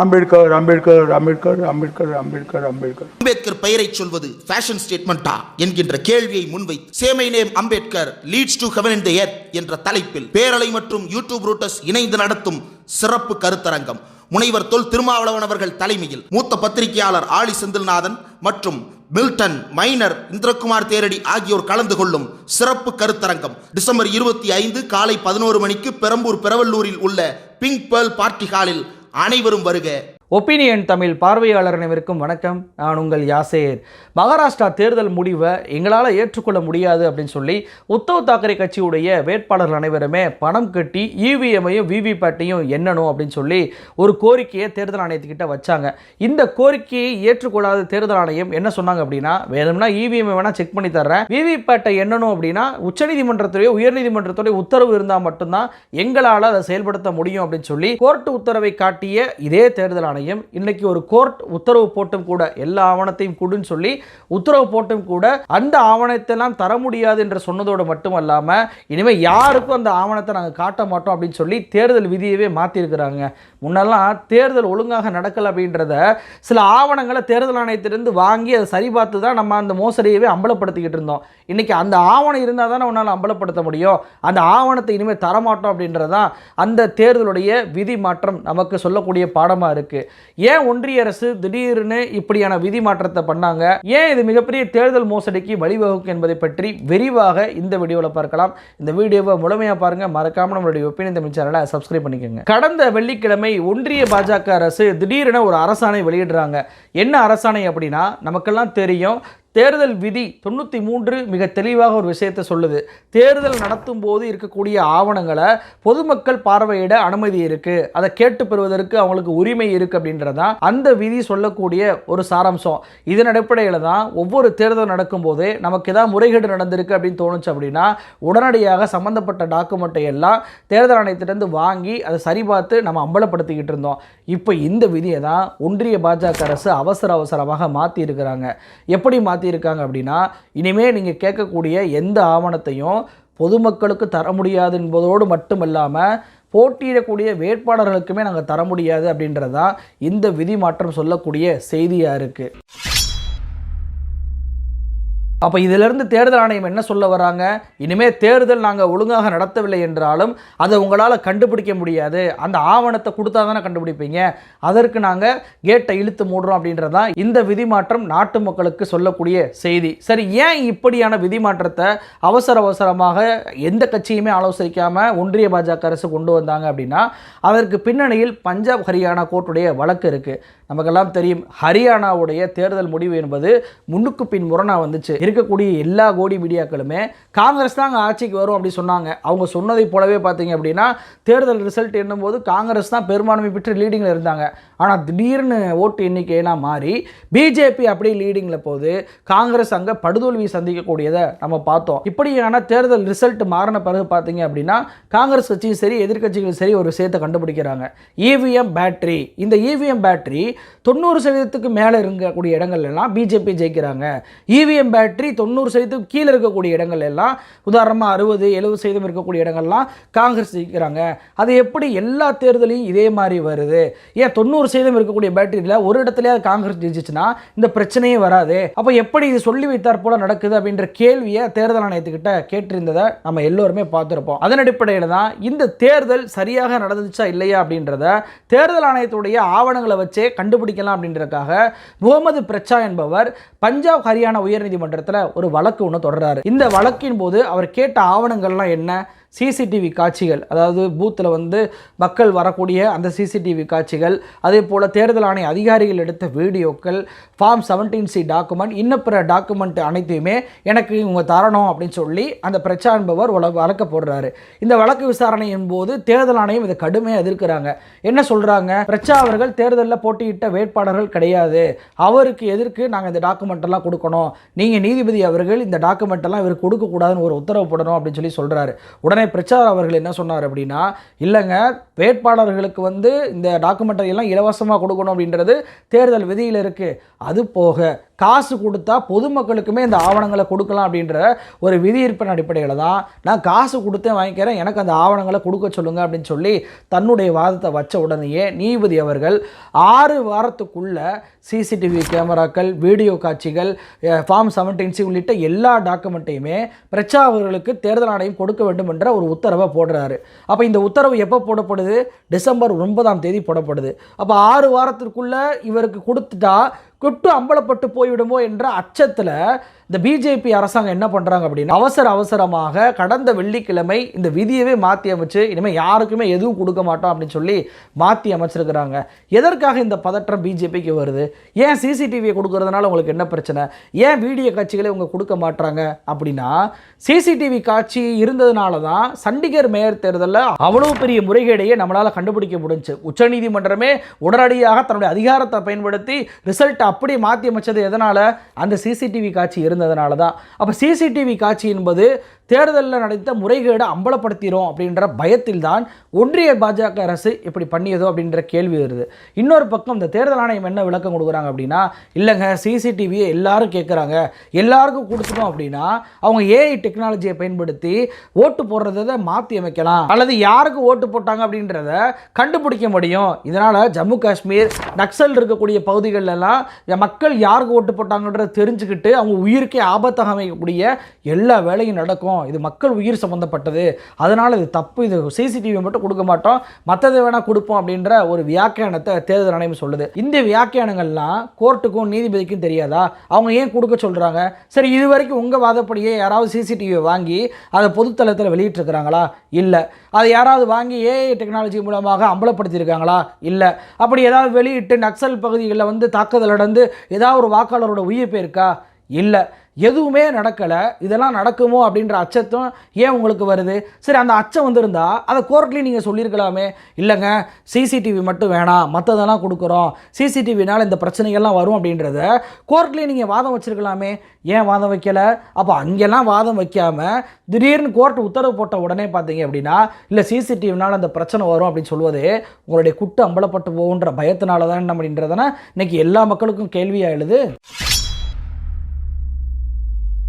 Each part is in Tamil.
அம்பேத்கர் அம்பேத்கர் அம்பேத்கர் அம்பேத்கர் அம்பேத்கர் அம்பேத்கர். அம்பேத்கர் பெயரை சொல்வது ஃபேஷன் ஸ்டேட்மெண்டா என்கின்ற கேள்வியை முன்வைத்து சேமை name Ambedkar leads to heaven in the earth என்ற தலைப்பில் பேரலை மற்றும் யூடியூப் ரூட்டர்ஸ் இணைந்து நடத்தும் சிறப்பு கருத்தரங்கம் முனைவர் தொல் திருமாவளவன் அவர்கள் தலைமையில் மூத்த பத்திரிகையாளர் ஆலி செந்தில்நாதன் மற்றும் மில்டன் மைனர் இந்திரகுமார் தேரடி ஆகியோர் கலந்து கொள்ளும் சிறப்பு கருத்தரங்கம். டிசம்பர் இருபத்தி ஐந்து காலை பதினோரு மணிக்கு பெரம்பூர் பெரவல்லூரில் உள்ள பிங்க் பேர்ல் பார்ட்டி ஹாலில் அனைவரும் வருக. ஒப்பீனியன் தமிழ் பார்வையாளர் அனைவருக்கும் வணக்கம். நான் உங்கள் யாசேர். மகாராஷ்டிரா தேர்தல் முடிவை எங்களால் ஏற்றுக்கொள்ள முடியாது அப்படின்னு சொல்லி உத்தவ் தாக்கரே கட்சியுடைய வேட்பாளர்கள் அனைவருமே பணம் கட்டி இவிஎம்ஐயும் இவிஎம்மையும் விவிபேட்டையும் எண்ணணும் அப்படின்னு சொல்லி ஒரு கோரிக்கையை தேர்தல் ஆணையத்துக்கிட்ட வச்சாங்க. இந்த கோரிக்கையை ஏற்றுக்கொள்ளாத தேர்தல் ஆணையம் என்ன சொன்னாங்க அப்படின்னா வேணும்னா இவிஎம் வேணால் செக் பண்ணி தர்றேன். விவிபேட்டை எண்ணணும் அப்படின்னா உச்சநீதிமன்றத்துடைய உயர்நீதிமன்றத்துடைய உத்தரவு இருந்தால் மட்டும்தான் எங்களால் அதை செயல்படுத்த முடியும் அப்படின்னு சொல்லி கோர்ட் உத்தரவை காட்டிய இதே தேர்தல் ஆணையம் இன்னைக்கு ஒரு கோர்ட் உத்தரவு போட்டும் கூட எல்லா ஆவணத்தையும் கொடுன்னு சொல்லி உத்தரவு போட்டும் கூட அந்த ஆவணத்தை எல்லாம் தர முடியாது என்று சொன்னதோடு மட்டும் அல்லாமல் இனிமேல் யாருக்கும் அந்த ஆவணத்தை நாங்கள் காட்ட மாட்டோம் அப்படின்னு சொல்லி தேர்தல் விதியவே மாற்றிருக்கிறாங்க முன்னெல்லாம் தேர்தல் ஒழுங்காக நடக்கல அப்படின்றத சில ஆவணங்களை தேர்தல் ஆணையத்திலிருந்து வாங்கி அதை சரி பார்த்து தான் நம்ம அந்த மோசடியவே அம்பலப்படுத்திக்கிட்டு இருந்தோம். இன்னைக்கு அந்த ஆவணம் இருந்தால் தானே உன்னால் அம்பலப்படுத்த முடியும். அந்த ஆவணத்தை இனிமேல் தரமாட்டோம் அப்படின்றதான் அந்த தேர்தலுடைய விதி மாற்றம் நமக்கு சொல்லக்கூடிய பாடமாக இருக்குது ஏன் ஒன்றிய அரசு திடீர்னு இப்படியான விதி மாற்றத்தை பண்ணாங்க? ஏன் இது மிகப்பெரிய தேர்தல் மோசடிக்கு வழிவகுக்கும் என்பதை பற்றி விரிவாக இந்த வீடியோவில் பார்க்கலாம். இந்த வீடியோவை முழுமையாக பாருங்கள் மறக்காமல் நம்மளுடைய ஒப்பீனியன் தமிழ் சேனலை சப்ஸ்கிரைப் பண்ணிக்கோங்க. கடந்த வெள்ளிக்கிழமை ஒன்றிய பாஜக அரசு திடீரென ஒரு அரசாணை வெளியிடுறாங்க. என்ன அரசாணை அப்படின்னா நமக்கெல்லாம் தெரியும் தேர்தல் விதி தொண்ணூற்றி மூன்று மிக தெளிவாக ஒரு விஷயத்தை சொல்லுது. தேர்தல் நடத்தும் போது இருக்கக்கூடிய ஆவணங்களை பொதுமக்கள் பார்வையிட அனுமதி இருக்குது அதை கேட்டு பெறுவதற்கு அவங்களுக்கு உரிமை இருக்குது அப்படின்றதான் அந்த விதி சொல்லக்கூடிய ஒரு சாராம்சம். இதன் அடிப்படையில் தான் ஒவ்வொரு தேர்தல் நடக்கும்போது நமக்கு ஏதாவது முறைகேடு நடந்திருக்கு அப்படின்னு தோணுச்சு அப்படின்னா உடனடியாக சம்மந்தப்பட்ட டாக்குமெண்ட்டை எல்லாம் தேர்தல் ஆணையத்திலேருந்து வாங்கி அதை சரிபார்த்து நம்ம அம்பலப்படுத்திக்கிட்டு இருந்தோம். இப்போ இந்த விதியை தான் ஒன்றிய பாஜக அரசு அவசர அவசரமாக மாற்றி இருக்கிறாங்க எப்படி மாற்றியிருக்காங்க அப்படின்னா இனிமேல் நீங்கள் கேட்கக்கூடிய எந்த ஆவணத்தையும் பொதுமக்களுக்கு தர முடியாது என்பதோடு மட்டுமல்லாமல் போட்டியிடக்கூடிய வேட்பாளர்களுக்குமே நாங்கள் தர முடியாது அப்படின்றதான் இந்த விதி மாற்றம் சொல்லக்கூடிய செய்தியாக இருக்குது அப்போ இதிலிருந்து தேர்தல் ஆணையம் என்ன சொல்ல வராங்க? இனிமேல் தேர்தல் நாங்கள் ஒழுங்காக நடத்தவில்லை என்றாலும் அதை உங்களால் கண்டுபிடிக்க முடியாது. அந்த ஆவணத்தை கொடுத்தா தானே கண்டுபிடிப்பீங்க? அதற்கு நாங்கள் கேட்டை இழுத்து மூடுறோம் அப்படின்றதான் இந்த விதி மாற்றம் நாட்டு மக்களுக்கு சொல்லக்கூடிய செய்தி. சரி ஏன் இப்படியான விதி மாற்றத்தை அவசர அவசரமாக எந்த கட்சியுமே ஆலோசிக்காமல் ஒன்றிய பாஜக அரசு கொண்டு வந்தாங்க அப்படின்னா அதற்கு பின்னணியில் பஞ்சாப் ஹரியானா கோர்ட்டுடைய வழக்கு இருக்குது நமக்கெல்லாம் தெரியும் ஹரியானாவுடைய தேர்தல் முடிவு என்பது முன்னுக்கு பின் முரணாக வந்துச்சு. இருக்கக்கூடிய எல்லா கோடி மீடியாக்களுமே காங்கிரஸ் தான் அங்கே ஆட்சிக்கு வரும் அப்படி சொன்னாங்க. அவங்க சொன்னதை போலவே பார்த்தீங்க அப்படின்னா தேர்தல் ரிசல்ட் என்னும்போது காங்கிரஸ் தான் பெரும்பான்மை பெற்று லீடிங்கில் இருந்தாங்க. ஆனால் திடீர்னு ஓட்டு எண்ணிக்கையெல்லாம் மாறி பிஜேபி அப்படியே லீடிங்கில் போது காங்கிரஸ் அங்கே படுதோல்வி சந்திக்கக்கூடியதை நம்ம பார்த்தோம். இப்படியான தேர்தல் ரிசல்ட் மாறின பிறகு பார்த்தீங்க அப்படின்னா காங்கிரஸ் கட்சியும் சரி எதிர்க்கட்சிகளும் சரி ஒரு விஷயத்தை கண்டுபிடிக்கிறாங்க. இவிஎம் பேட்டரி இந்த இவிஎம் பேட்டரி தொண்ணூறு சதவீதத்துக்கு மேலே இருக்கக்கூடிய இடங்கள்லாம் பிஜேபி ஜெயிக்கிறாங்க. இவிஎம் பேட்டரி தொண்ணூறு சதவீதத்துக்கு கீழே இருக்கக்கூடிய இடங்கள் எல்லாம் உதாரணமாக அறுபது எழுபது சதவீதம் இருக்கக்கூடிய இடங்கள்லாம் காங்கிரஸ் ஜெயிக்கிறாங்க. அது எப்படி எல்லா தேர்தலையும் இதே மாதிரி வருது? ஏன் தொண்ணூறு சதவீதம் இருக்கக்கூடிய பேட்டரியில் ஒரு இடத்துலயாவது காங்கிரஸ் ஜெயிச்சிச்சுன்னா இந்த பிரச்சனையே வராது? அப்போ எப்படி இது சொல்லி வைத்தார் போல நடக்குது அப்படின்ற கேள்வியை தேர்தல் ஆணையத்துக்கிட்ட கேட்டிருந்ததை நம்ம எல்லோருமே பார்த்துருப்போம். அதன் அடிப்படையில் தான் இந்த தேர்தல் சரியாக நடந்துச்சா இல்லையா அப்படின்றத தேர்தல் ஆணையத்துடைய ஆவணங்களை வச்சே கண்டுபிடிக்கலாம் அப்படின்றதுக்காக முகமது பிரச்சா என்பவர் பஞ்சாப் ஹரியானா உயர்நீதிமன்றத்தில் ஒரு வழக்கு ஒன்று தொடர்றாரு. இந்த வழக்கின் போது அவர் கேட்ட ஆவணங்கள்லாம் என்ன? சிசிடிவி காட்சிகள் அதாவது பூத்தில் வந்து மக்கள் வரக்கூடிய அந்த சிசிடிவி காட்சிகள் அதே போல் தேர்தல் ஆணைய அதிகாரிகள் எடுத்த வீடியோக்கள் ஃபார்ம் செவன்டீன் சி டாக்குமெண்ட் இன்னும் பிற டாக்குமெண்ட் அனைத்தையுமே எனக்கு இவங்க தரணும் அப்படின்னு சொல்லி அந்த பிரச்சா என்பவர் வழக்க போடுறாரு இந்த வழக்கு விசாரணையின் போது தேர்தல் ஆணையம் இதை கடுமையாக எதிர்க்கிறாங்க. என்ன சொல்கிறாங்க பிரச்சா அவர்கள் தேர்தலில் போட்டியிட்ட வேட்பாளர்கள் கிடையாது. அவருக்கு எதிர்க்கு நாங்கள் இந்த டாக்குமெண்ட்டெல்லாம் கொடுக்கணும். நீங்கள் நீதிபதி அவர்கள் இந்த டாக்குமெண்ட்டெல்லாம் இவர் இவருக்கு கொடுக்கக்கூடாதுன்னு ஒரு உத்தரவு போடணும் அப்படின்னு சொல்லி சொல்கிறாரு உடனே பிரச்சார் அவர்கள் என்ன சொன்னார் அப்படின்னா இல்லைங்க வேட்பாளர்களுக்கு வந்து இந்த டாக்குமெண்ட்டரி எல்லாம் இலவசமாக கொடுக்கணும் அப்படின்றது தேர்தல் விதியில் இருக்குது அது போக காசு கொடுத்தா பொதுமக்களுக்குமே இந்த ஆவணங்களை கொடுக்கலாம் அப்படின்ற ஒரு விதியிருப்பின் அடிப்படையில் தான் நான் காசு கொடுத்தேன் வாங்கிக்கிறேன் எனக்கு அந்த ஆவணங்களை கொடுக்க சொல்லுங்கள் அப்படின்னு சொல்லி தன்னுடைய வாதத்தை வச்ச உடனேயே நீதிபதி அவர்கள் ஆறு வாரத்துக்குள்ள சிசிடிவி கேமராக்கள் வீடியோ காட்சிகள் ஃபார்ம் செவன்டீன்சி உள்ளிட்ட எல்லா டாக்குமெண்ட்டையுமே பிரச்சா அவர்களுக்கு தேர்தல் ஆணையம் கொடுக்க வேண்டும் என்ற ஒரு உத்தரவை போடுறாரு. அப்போ இந்த உத்தரவு எப்போ போடப்படுது? டிசம்பர் ஒன்பதாம் தேதி போடப்படுது. அப்போ ஆறு வாரத்திற்குள்ளே இவருக்கு கொடுத்துட்டா கொட்டு அம்பலப்பட்டு போய்விடுமோ என்ற அச்சத்தில் இந்த பிஜேபி அரசாங்கம் என்ன பண்ணுறாங்க அப்படின்னா அவசர அவசரமாக கடந்த வெள்ளிக்கிழமை இந்த விதியவே மாற்றி அமைச்சு இனிமேல் யாருக்குமே எதுவும் கொடுக்க மாட்டோம் அப்படின்னு சொல்லி மாற்றி அமைச்சிருக்கிறாங்க. எதற்காக இந்த பதற்றம் பிஜேபிக்கு வருது? ஏன் சிசிடிவியை கொடுக்கறதுனால உங்களுக்கு என்ன பிரச்சனை? ஏன் வீடியோ காட்சிகளை இவங்க கொடுக்க மாட்டாங்க அப்படின்னா சிசிடிவி காட்சி இருந்ததுனால தான் சண்டிகர் மேயர் தேர்தலில் அவ்வளோ பெரிய முறைகேடையே நம்மளால் கண்டுபிடிக்க முடிஞ்சு. உச்சநீதிமன்றமே உடனடியாக தன்னுடைய அதிகாரத்தை பயன்படுத்தி ரிசல்ட் அப்படியே மாற்றி அமைச்சது எதனால்? அந்த சிசிடிவி காட்சி இருந்ததுனால தான் அப்போ சிசிடிவி காட்சி என்பது தேர்தலில் நடத்த முறைகேடு அம்பலப்படுத்திடும் அப்படின்ற பயத்தில் தான் ஒன்றிய பாஜக அரசு இப்படி பண்ணியதோ அப்படின்ற கேள்வி வருது. இன்னொரு பக்கம் இந்த தேர்தல் ஆணையம் என்ன விளக்கம் கொடுக்குறாங்க அப்படின்னா இல்லைங்க சிசிடிவியை எல்லாரும் கேட்குறாங்க. எல்லாருக்கும் கொடுத்துட்டோம் அப்படின்னா அவங்க ஏஐ டெக்னாலஜியை பயன்படுத்தி ஓட்டு போடுறதை மாற்றி அமைக்கலாம். அல்லது யாருக்கு ஓட்டு போட்டாங்க அப்படின்றத கண்டுபிடிக்க முடியும். இதனால் ஜம்மு காஷ்மீர் நக்சல் இருக்கக்கூடிய பகுதிகளெல்லாம் மக்கள் யாருக்கு ஓட்டு போட்டாங்கன்றத தெரிஞ்சுக்கிட்டு அவங்க உயிருக்கே ஆபத்தாக அமைக்கக்கூடிய எல்லா வேலையும் நடக்கும். இது மக்கள் உயிர் சம்மந்தப்பட்டது அதனால் இது தப்பு. இது சிசிடிவி மட்டும் கொடுக்க மாட்டோம். மற்றதை வேணால் கொடுப்போம் அப்படின்ற ஒரு வியாக்கியானத்தை தேர்தல் ஆணையம் சொல்லுது. இந்த வியாக்கியானங்கள்லாம் கோர்ட்டுக்கும் நீதிபதிக்கும் தெரியாதா? அவங்க ஏன் கொடுக்க சொல்கிறாங்க சரி இது வரைக்கும் உங்கள் வாதப்படியே யாராவது சிசிடிவியை வாங்கி அதை பொதுத்தளத்தில் வெளியிட்டிருக்கிறாங்களா? இல்லை. அதை யாராவது வாங்கி ஏஐ டெக்னாலஜி மூலமாக அம்பலப்படுத்தியிருக்காங்களா? இல்லை. அப்படி ஏதாவது வெளியிட்டு நக்சல் பகுதிகளில் வந்து தாக்குதல் நடந்து ஏதாவது ஒரு வாக்காளரோட உயிர் போயிருக்கா? இல்லை. எதுவுமே நடக்கலை இதெல்லாம் நடக்குமோ அப்படின்ற அச்சத்தும் ஏன் உங்களுக்கு வருது? சரி அந்த அச்சம் வந்திருந்தா அதை கோர்ட்லேயும் நீங்கள் சொல்லியிருக்கலாமே. இல்லைங்க சிசிடிவி மட்டும் வேணாம் மற்றதெல்லாம் கொடுக்குறோம். சிசிடிவினால் இந்த பிரச்சனைகள்லாம் வரும் அப்படின்றத கோர்ட்லேயும் நீங்கள் வாதம் வச்சுருக்கலாமே. ஏன் வாதம் வைக்கலை? அப்போ அங்கெல்லாம் வாதம் வைக்காமல் திடீர்னு கோர்ட் உத்தரவு போட்ட உடனே பார்த்தீங்க அப்படின்னா இல்லை சிசிடிவினால் அந்த பிரச்சனை வரும் அப்படின்னு சொல்வது உங்களுடைய குட்டு அம்பலப்பட்டு போகுன்ற பயத்தினால தான் என்ன அப்படின்றதுனா இன்றைக்கி எல்லா மக்களுக்கும் கேள்வியாக எழுது?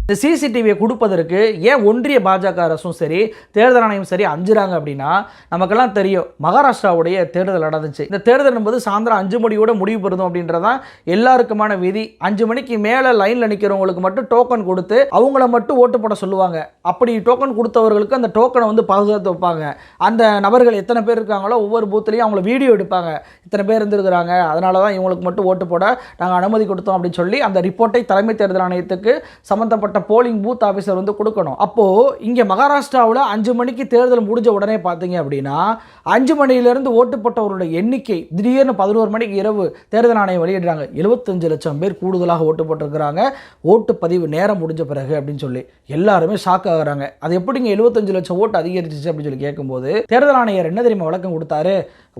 இந்த சிசிடிவியை கொடுப்பதற்கு ஏன் ஒன்றிய பாஜக அரசும் சரி தேர்தல் ஆணையம் சரி அஞ்சுறாங்க அப்படின்னா நமக்கெல்லாம் தெரியும் மகாராஷ்டிராவுடைய தேர்தல் நடந்துச்சு. இந்த தேர்தல் என்பது சாயந்தரம் அஞ்சு மணியோட முடிவு பெறுதும் அப்படின்றதான் எல்லாருக்குமான விதி. அஞ்சு மணிக்கு மேலே லைனில் நிற்கிறவங்களுக்கு மட்டும் டோக்கன் கொடுத்து அவங்கள மட்டும் ஓட்டு போட சொல்லுவாங்க. அப்படி டோக்கன் கொடுத்தவர்களுக்கு அந்த டோக்கனை வந்து பாதுகாத்து வைப்பாங்க. அந்த நபர்கள் எத்தனை பேர் இருக்காங்களோ ஒவ்வொரு பூத்துலேயும் அவங்கள வீடியோ எடுப்பாங்க. இத்தனை பேர் இருந்திருக்கிறாங்க அதனால தான் இவங்களுக்கு மட்டும் ஓட்டு போட நாங்கள் அனுமதி கொடுத்தோம் அப்படின்னு சொல்லி அந்த ரிப்போர்ட்டை தலைமை தேர்தல் ஆணையத்துக்கு சம்மந்தப்பட்ட போலிங் பூத் ஆஃபீஸர் வந்து கொடுக்கணும். அப்போது இங்கே மகாராஷ்டிராவில் அஞ்சு மணிக்கு தேர்தல் முடிஞ்ச உடனே பார்த்தீங்க அப்படின்னா அஞ்சு மணியிலேருந்து ஓட்டுப்பட்டவருடைய எண்ணிக்கை திடீர்னு பதினோரு மணிக்கு இரவு தேர்தல் ஆணையம் வெளியிடுறாங்க. எழுபத்தஞ்சு லட்சம் பேர் கூடுதலாக ஓட்டு போட்டிருக்கிறாங்க. ஓட்டுப்பதிவு நேரம் முடிஞ்ச பிறகு அப்படின்னு சொல்லி எல்லாருமே ஷாக் ஆகுறாங்க. அது எப்படிங்க எழுபத்தஞ்சு லட்சம் ஓட்டு அதிகரிச்சிச்சு அப்படின்னு சொல்லி கேட்கும்போது தேர்தல் ஆணையர் என்ன தெரியுமா வழக்கம் கொடுத்தாரு?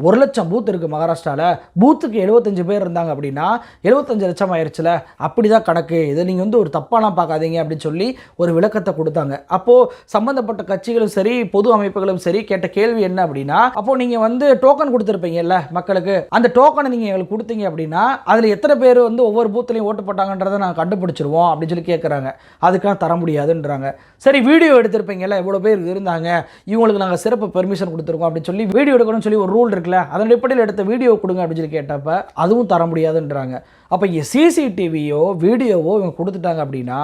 ஒரு லட்சம் பூத் இருக்குது மகாராஷ்டிராவில் பூத்துக்கு எழுபத்தஞ்சு பேர் இருந்தாங்க அப்படின்னா எழுபத்தஞ்சு லட்சம் ஆயிடுச்சுல அப்படி தான் கணக்கு. இதை நீங்கள் வந்து ஒரு தப்பாலாம் பார்க்காதீங்க அப்படின்னு சொல்லி ஒரு விளக்கத்தை கொடுத்தாங்க. அப்போது சம்மந்தப்பட்ட கட்சிகளும் சரி பொது அமைப்புகளும் சரி கேட்ட கேள்வி என்ன அப்படின்னா அப்போது நீங்கள் வந்து டோக்கன் கொடுத்துருப்பீங்கல்ல மக்களுக்கு அந்த டோக்கனை நீங்கள் எங்களுக்கு கொடுத்தீங்க அப்படின்னா அதில் எத்தனை பேர் வந்து ஒவ்வொரு பூத்துலையும் ஓட்டு போட்டாங்கன்றதை நாங்கள் கண்டுபிடிச்சிருவோம் அப்படின்னு சொல்லி கேட்குறாங்க அதுக்காக தர முடியாதுன்றாங்க. சரி வீடியோ எடுத்திருப்பீங்கல்ல இவ்வளோ பேர் இருந்தாங்க இவங்களுக்கு நாங்கள் சிறப்பு பெர்மிஷன் கொடுத்துருக்கோம் அப்படின்னு சொல்லி வீடியோ எடுக்கணும்னு சொல்லி ஒரு ரூல் இருக்குல்ல அதன் அடிப்படையில் எடுத்த வீடியோ கொடுங்க அப்படின்னு சொல்லி கேட்டப்ப அதுவும் தர முடியாதுன்றாங்க. அப்போ இங்கே சிசிடிவியோ வீடியோவோ இவங்க கொடுத்துட்டாங்க அப்படின்னா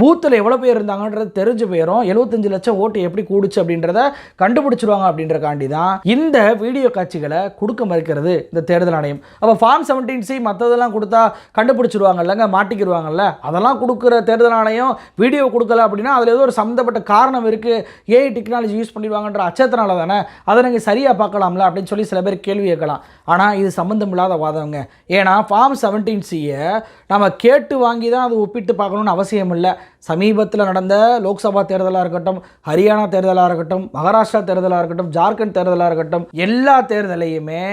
பூத்தில் எவ்வளோ பேர் இருந்தாங்கன்றது தெரிஞ்சு போயிடும் எழுபத்தஞ்சு லட்சம் ஓட்டு எப்படி கூடுச்சு அப்படின்றத கண்டுபிடிச்சிருவாங்க அப்படின்றக்காண்டி தான் இந்த வீடியோ காட்சிகளை கொடுக்க மறுக்கிறது இந்த தேர்தல் ஆணையம். அப்போ ஃபார்ம் செவன்டீன் சி மற்றதெல்லாம் கொடுத்தா கண்டுபிடிச்சிருவாங்க இல்லைங்க மாட்டிக்கிடுவாங்கல்ல அதெல்லாம் கொடுக்குற தேர்தல் ஆணையம் வீடியோ கொடுக்கல அப்படின்னா அதில் ஏதோ ஒரு சம்மந்தப்பட்ட காரணம் இருக்குது ஏஐ டெக்னாலஜி யூஸ் பண்ணிடுவாங்கன்ற அச்சத்தினால தானே அதை நீங்கள் சரியாக பார்க்கலாம்ல அப்படின்னு சொல்லி சில பேர் கேள்வி கேட்கலாம். ஆனால் இது சம்மந்தம் இல்லாத வாதவங்க ஏன்னா ஃபார்ம் செவன்டீன் சியை நம்ம கேட்டு வாங்கி தான் அது ஒப்பிட்டு பார்க்கணுன்னு அவசியம் இல்லை. சமீபத்தில் நடந்த லோக்சபா தேர்தலாக இருக்கட்டும் ஹரியானா தேர்தலாக இருக்கட்டும் மகாராஷ்டிரா தேர்தலாக இருக்கட்டும் ஜார்க்கண்ட் தேர்தலாக இருக்கட்டும் எல்லா தேர்தலையுமே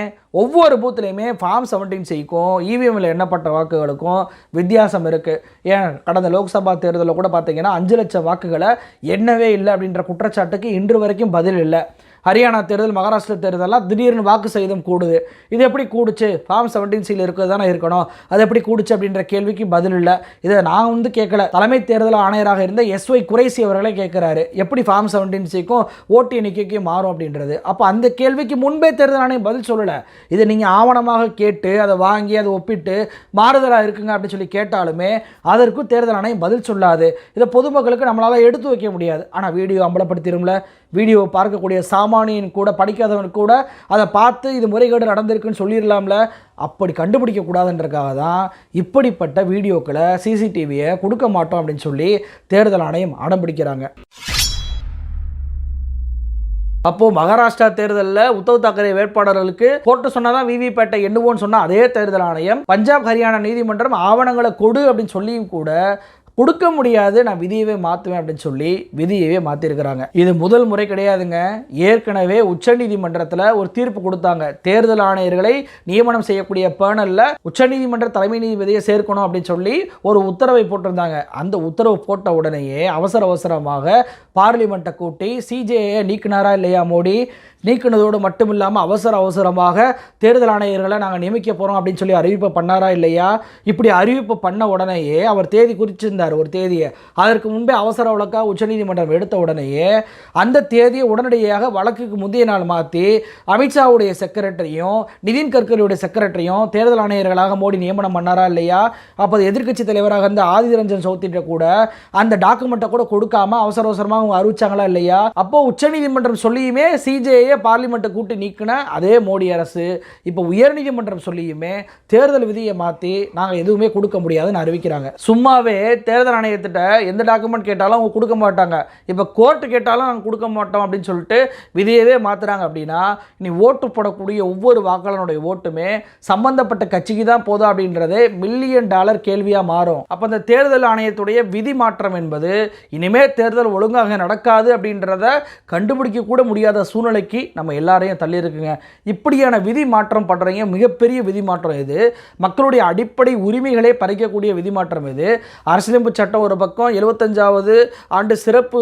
ஒவ்வொரு பூத்துலேயுமே ஃபார்ம் செவன்டீன் சிக்கும் இவிஎம்மில் எண்ணப்பட்ட வாக்குகளுக்கும் வித்தியாசம் இருக்குது ஏன் கடந்த லோக்சபா தேர்தலில் கூட பார்த்தீங்கன்னா அஞ்சு லட்சம் வாக்குகளை எண்ணவே இல்லை அப்படின்ற குற்றச்சாட்டுக்கு இன்று வரைக்கும் பதில் இல்லை. ஹரியானா தேர்தல் மகாராஷ்டிரா தேர்தலாம் திடீர்னு வாக்கு சதவீதம் கூடுது. இது எப்படி கூடுச்சு? ஃபார்ம் செவன்டீன் சியில் இருக்கிறது தானே இருக்கணும். அது எப்படி கூடுச்சு அப்படின்ற கேள்விக்கு பதில் இல்லை. இதை நான் வந்து கேட்கல தலைமை தேர்தல் ஆணையராக இருந்த எஸ்ஒய் குறைசி அவர்களே கேட்குறாரு எப்படி ஃபார்ம் செவன்டீன் சிக்கும் ஓட்டு எண்ணிக்கைக்கும் மாறும் அப்படின்றது? அப்போ அந்த கேள்விக்கு முன்பே தேர்தல் ஆணையம் பதில் சொல்லலை. இதை நீங்கள் ஆவணமாக கேட்டு அதை வாங்கி அதை ஒப்பிட்டு மாறுதலாக இருக்குங்க அப்படின்னு சொல்லி கேட்டாலுமே அதற்கும் தேர்தல் ஆணையம் பதில் சொல்லாது. இதை பொதுமக்களுக்கு நம்மளால் எடுத்து வைக்க முடியாது. ஆனால் வீடியோ அம்பலப்படுத்திடும்ல. வீடியோ பார்க்கக்கூடிய சாமானியன் கூட படிக்காதவன் கூட அதை பார்த்து இது முறைகேடு நடந்திருக்குன்னு சொல்லிடலாம்ல. அப்படி கண்டுபிடிக்கக்கூடாதுன்றக்காக தான் இப்படிப்பட்ட வீடியோக்களை சிசிடிவியை கொடுக்க மாட்டோம் அப்படின்னு சொல்லி தேர்தல் ஆணையம் அடம் பிடிக்கிறாங்க. அப்போது மகாராஷ்டிரா தேர்தலில் உத்தவ் தாக்கரே வேட்பாளர்களுக்கு போட்டு சொன்னால் தான் விவிபேட்டை எண்ணுவோன்னு சொன்ன அதே தேர்தல் ஆணையம் பஞ்சாப் ஹரியானா நீதிமன்றம் ஆவணங்களை கொடு அப்படின்னு சொல்லியும் கூட கொடுக்க முடியாது நான் விதியவே மாற்றுவேன் அப்படின்னு சொல்லி விதியவே மாற்றிருக்கிறாங்க இது முதல் முறை கிடையாதுங்க. ஏற்கனவே உச்சநீதிமன்றத்தில் ஒரு தீர்ப்பு கொடுத்தாங்க. தேர்தல் ஆணையர்களை நியமனம் செய்யக்கூடிய பேனலில் உச்சநீதிமன்ற தலைமை நீதிபதியை சேர்க்கணும் அப்படின்னு சொல்லி ஒரு உத்தரவை போட்டிருந்தாங்க. அந்த உத்தரவு போட்ட உடனேயே அவசர அவசரமாக பார்லிமெண்ட்டை கூட்டி சிஜேஏ நீக்கினாரா இல்லையா மோடி? நீக்கினதோடு மட்டும் இல்லாமல் அவசர அவசரமாக தேர்தல் ஆணையர்களை நாங்கள் நியமிக்க போகிறோம் அப்படின்னு சொல்லி அறிவிப்பு பண்ணாரா இல்லையா? இப்படி அறிவிப்பு பண்ண உடனேயே அவர் தேதி குறிச்சிருந்தார் ஒரு தேதியை. அதற்கு முன்பே அவசர வழக்காக உச்சநீதிமன்றம் எடுத்த உடனேயே அந்த தேதியை உடனடியாக வழக்குக்கு முந்தைய நாள் மாற்றி அமித்ஷாவுடைய செக்ரட்டரியும் நிதின் கட்கரியுடைய செக்ரட்டரியும் தேர்தல் ஆணையர்களாக மோடி நியமனம் பண்ணாரா இல்லையா? அப்போ எதிர்க்கட்சி தலைவராக இருந்த ஆதிர் ரஞ்சன் சௌத்திட்ட கூட அந்த டாக்குமெண்ட்டை கூட கொடுக்காம அவசர அவசரமாக அவங்க அறிவிச்சாங்களா இல்லையா? அப்போ உச்சநீதிமன்றம் சொல்லியுமே முன்னாடியே பார்லிமெண்ட்டை கூட்டி நீக்கின அதே மோடி அரசு இப்போ உயர்நீதிமன்றம் சொல்லியுமே தேர்தல் விதியை மாற்றி நாங்கள் எதுவுமே கொடுக்க முடியாதுன்னு அறிவிக்கிறாங்க. சும்மாவே தேர்தல் ஆணையத்திட்ட எந்த டாக்குமெண்ட் கேட்டாலும் அவங்க கொடுக்க மாட்டாங்க. இப்போ கோர்ட்டு கேட்டாலும் நாங்கள் கொடுக்க மாட்டோம் அப்படின்னு சொல்லிட்டு விதியவே மாற்றுறாங்க அப்படின்னா நீ ஓட்டு போடக்கூடிய ஒவ்வொரு வாக்காளனுடைய ஓட்டுமே சம்பந்தப்பட்ட கட்சிக்கு தான் போதும் அப்படின்றதே மில்லியன் டாலர் கேள்வியாக மாறும். அப்போ அந்த தேர்தல் ஆணையத்துடைய விதி மாற்றம் என்பது இனிமே தேர்தல் ஒழுங்காக நடக்காது அப்படின்றத கண்டுபிடிக்க கூட முடியாத சூழ்நிலைக்கு நம்ம எல்லாரையும் தள்ளியிருக்குங்க. இப்படியான விதி மாற்றம் பண்ணுறீங்க மிகப்பெரிய விதி மாற்றம் இது மக்களுடைய அடிப்படை உரிமைகளே பறிக்கக்கூடிய விதி மாற்றம் இது அரசியலமைப்பு சட்டம் ஒரு பக்கம் எழுபத்தஞ்சாவது ஆண்டு சிறப்பு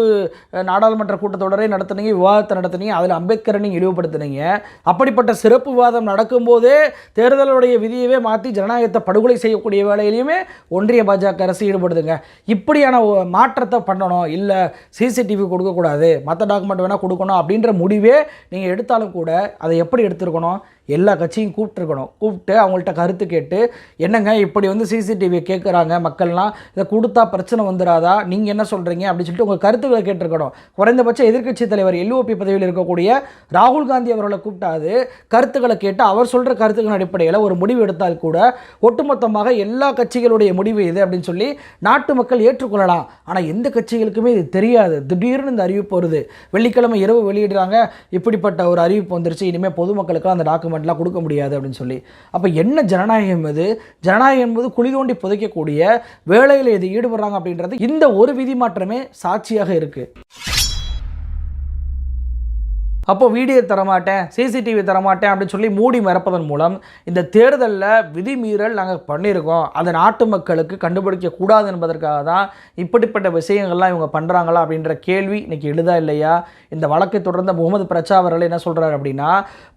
நாடாளுமன்ற கூட்டத்தொடரை நடத்துனீங்க விவாதத்தை நடத்துனீங்க அதில் அம்பேத்கரை நீங்கள் இழிவுபடுத்துனீங்க. அப்படிப்பட்ட சிறப்பு விவாதம் நடக்கும்போதே தேர்தலுடைய விதியவே மாற்றி ஜனநாயகத்தை படுகொலை செய்யக்கூடிய வேலையிலையுமே ஒன்றிய பாஜக அரசு ஈடுபடுதுங்க. இப்படியான மாற்றத்தை பண்ணணும். இல்லை சிசிடிவி கொடுக்கக்கூடாது. மற்ற டாக்குமெண்ட் வேணால் கொடுக்கணும் அப்படின்ற முடிவே நீங்கள் எடுத்தாலும் கூட அதை எப்படி எடுத்திருக்கணும்? எல்லா கட்சியும் கூப்பிட்டுருக்கணும். கூப்பிட்டு அவங்கள்ட்ட கருத்து கேட்டு என்னங்க இப்படி வந்து சிசிடிவி கேட்குறாங்க மக்கள்லாம்? இதை கொடுத்தா பிரச்சனை வந்துடாதா நீங்கள் என்ன சொல்கிறீங்க அப்படின்னு சொல்லிட்டு உங்கள் கருத்துக்களை கேட்டிருக்கணும். குறைந்தபட்ச எதிர்க்கட்சி தலைவர் எல்ஓபி பதவியில் இருக்கக்கூடிய ராகுல் காந்தி அவர்களை கூப்பிட்டாது. கருத்துக்களை கேட்டு அவர் சொல்கிற கருத்துக்களின் அடிப்படையில் ஒரு முடிவு எடுத்தால் கூட ஒட்டுமொத்தமாக எல்லா கட்சிகளுடைய முடிவு இது அப்படின்னு சொல்லி நாட்டு மக்கள் ஏற்றுக்கொள்ளலாம். ஆனால் எந்த கட்சிகளுக்குமே இது தெரியாது. திடீர்னு இந்த அறிவிப்பு வருது. வெள்ளிக்கிழமை இரவு வெளியிடுறாங்க. இப்படிப்பட்ட ஒரு அறிவிப்பு வந்துருச்சு. இனிமேல் பொதுமக்களுக்கு அந்த டாக்குமெண்ட் டாக்குமெண்ட்லாம் கொடுக்க முடியாது அப்படின்னு சொல்லி. அப்போ என்ன ஜனநாயகம் இது? ஜனநாயகம் என்பது குழி தோண்டி புதைக்கக்கூடிய வேலையில் இது ஈடுபடுறாங்க அப்படின்றது இந்த ஒரு விதி மாற்றமே சாட்சியாக இருக்குது அப்போ வீடியோ தரமாட்டேன் சிசிடிவி தரமாட்டேன் அப்படின்னு சொல்லி மூடி மறப்பதன் மூலம் இந்த தேர்தலில் விதிமீறல் நாங்கள் பண்ணியிருக்கோம். அதை நாட்டு மக்களுக்கு கண்டுபிடிக்க கூடாது என்பதற்காக தான் இப்படிப்பட்ட விஷயங்கள்லாம் இவங்க பண்ணுறாங்களா அப்படின்ற கேள்வி இன்றைக்கி எழுதா இல்லையா? இந்த வழக்கை தொடர்ந்த முகமது பிரச்சா அவர்கள் என்ன சொல்கிறாரு அப்படின்னா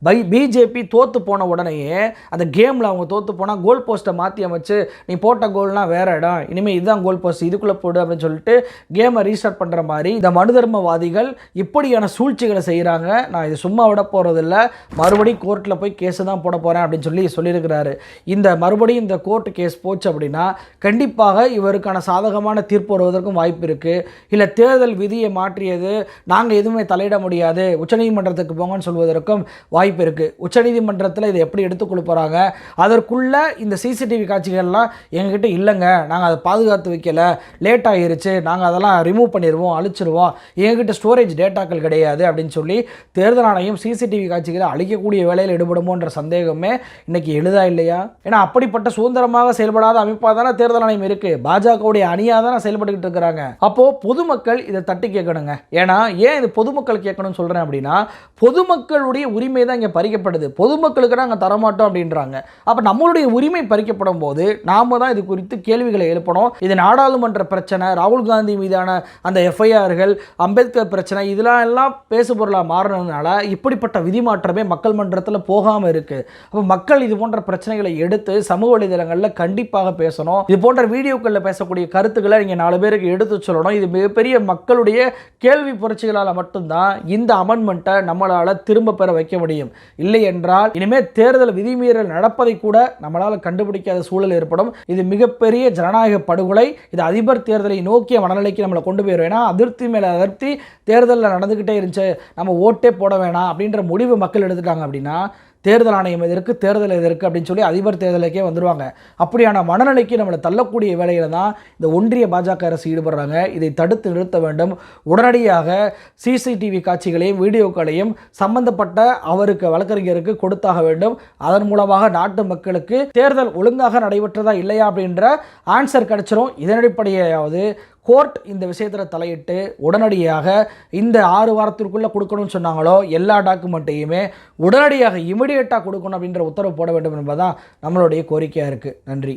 பை பிஜேபி தோற்று போன உடனேயே அந்த கேமில் அவங்க தோற்று போனால் கோல் போஸ்ட்டை மாற்றி அமைச்சு நீ போட்ட கோல்னால் வேறு இடம். இனிமேல் இதுதான் கோல் போஸ்ட் இதுக்குள்ளே போடு அப்படின்னு சொல்லிட்டு கேமை ரீஸ்டார்ட் பண்ணுற மாதிரி இந்த மனு தர்மவாதிகள் இப்படியான சூழ்ச்சிகளை செய்கிறாங்க நான் இது சும்மா விட போகிறதில்ல மறுபடியும் கோர்ட்டில் போய் கேஸு தான் போட போகிறேன் அப்படின்னு சொல்லி சொல்லியிருக்கிறாரு. இந்த மறுபடியும் இந்த கோர்ட்டு கேஸ் போச்சு அப்படின்னா கண்டிப்பாக இவருக்கான சாதகமான தீர்ப்பு வருவதற்கும் வாய்ப்பு இருக்குது இல்லை தேர்தல் விதியை மாற்றியது நாங்கள் எதுவுமே தலையிட முடியாது. உச்சநீதிமன்றத்துக்கு போங்கன்னு சொல்வதற்கும் வாய்ப்பு இருக்குது உச்சநீதிமன்றத்தில் இதை எப்படி எடுத்துக் கொடுப்பாங்க அதற்குள்ளே இந்த சிசிடிவி காட்சிகள்லாம் எங்ககிட்ட இல்லைங்க. நாங்கள் அதை பாதுகாத்து வைக்கல. லேட் ஆகிருச்சு நாங்கள் அதெல்லாம் ரிமூவ் பண்ணிடுவோம் அழிச்சிருவோம். எங்ககிட்ட ஸ்டோரேஜ் டேட்டாக்கள் கிடையாது அப்படின்னு சொல்லி தேர்தல் ஆணையம் சிசிடிவி காட்சிகளை அழிக்கக்கூடிய வேலையில் ஈடுபடுமோன்ற சந்தேகமே இன்னைக்கு எழுதா இல்லையா? ஏன்னா அப்படிப்பட்ட சுதந்திரமாக செயல்படாத அமைப்பாக தானே தேர்தல் ஆணையம் இருக்கு. பாஜகவுடைய அணியாக தானே செயல்பட்டுக்கிட்டு இருக்கிறாங்க. அப்போ பொதுமக்கள் இதை தட்டி கேட்கணுங்க. ஏன்னா ஏன் இது பொதுமக்கள் கேட்கணும்னு சொல்றேன் அப்படின்னா பொதுமக்களுடைய உரிமை தான் இங்கே பறிக்கப்படுது. பொதுமக்களுக்கு நாங்கள் தரமாட்டோம் அப்படின்றாங்க. அப்போ நம்மளுடைய உரிமை பறிக்கப்படும் போது நாம தான் இது குறித்து கேள்விகளை எழுப்பணும். இது நாடாளுமன்ற பிரச்சனை ராகுல் காந்தி மீதான அந்த எஃப்ஐஆர்கள் அம்பேத்கர் பிரச்சனை இதெல்லாம் எல்லாம் பேசுபொருளாக மாறணும். காரணம்னால இப்படிப்பட்ட விதிமாற்றமே மக்கள் மன்றத்தில் போகாமல் இருக்குது அப்போ மக்கள் இது போன்ற பிரச்சனைகளை எடுத்து சமூக வலைதளங்களில் கண்டிப்பாக பேசணும். இது போன்ற வீடியோக்களில் பேசக்கூடிய கருத்துக்களை நீங்கள் நாலு பேருக்கு எடுத்து சொல்லணும். இது மிகப்பெரிய மக்களுடைய கேள்வி புரட்சிகளால் மட்டும்தான் இந்த அமெண்ட்மெண்ட்டை நம்மளால் திரும்ப பெற வைக்க முடியும். இல்லை என்றால் இனிமேல் தேர்தல் விதிமீறல் நடப்பதை கூட நம்மளால் கண்டுபிடிக்காத சூழல் ஏற்படும். இது மிகப்பெரிய ஜனநாயக படுகொலை. இது அதிபர் தேர்தலை நோக்கிய மனநிலைக்கு நம்மளை கொண்டு போயிடும் ஏன்னா அதிருப்தி மேலே அதிருப்தி தேர்தலில் நடந்துக்கிட்டே இருந்துச்சு. நம்ம ஓட்டே போட வேணாம் அப்படின்ற முடிவு மக்கள் எடுத்துட்டாங்க அப்படின்னா தேர்தல் ஆணையம் எதற்கு தேர்தல் எதற்கு அப்படின்னு சொல்லி அதிபர் தேர்தலுக்கே வந்துடுவாங்க அப்படியான மனநிலைக்கு நம்மளை தள்ளக்கூடிய வேலையில் தான் இந்த ஒன்றிய பாஜக அரசு ஈடுபடுறாங்க. இதை தடுத்து நிறுத்த வேண்டும். உடனடியாக சிசிடிவி காட்சிகளையும் வீடியோக்களையும் சம்பந்தப்பட்ட அவருக்கு வழக்கறிஞருக்கு கொடுத்தாக வேண்டும். அதன் மூலமாக நாட்டு மக்களுக்கு தேர்தல் ஒழுங்காக நடைபெற்றதா இல்லையா அப்படின்ற ஆன்சர் கிடைச்சிரும். இதனடிப்படையாவது கோர்ட் இந்த விஷயத்தில் தலையிட்டு உடனடியாக இந்த ஆறு வாரத்திற்குள்ளே கொடுக்கணும்னு சொன்னாங்களோ எல்லா டாக்குமெண்ட்டையுமே உடனடியாக இமிடியேட்டாக கொடுக்கணும் அப்படின்ற உத்தரவு போட வேண்டும் என்பதுதான் நம்மளுடைய கோரிக்கையாக இருக்குது நன்றி.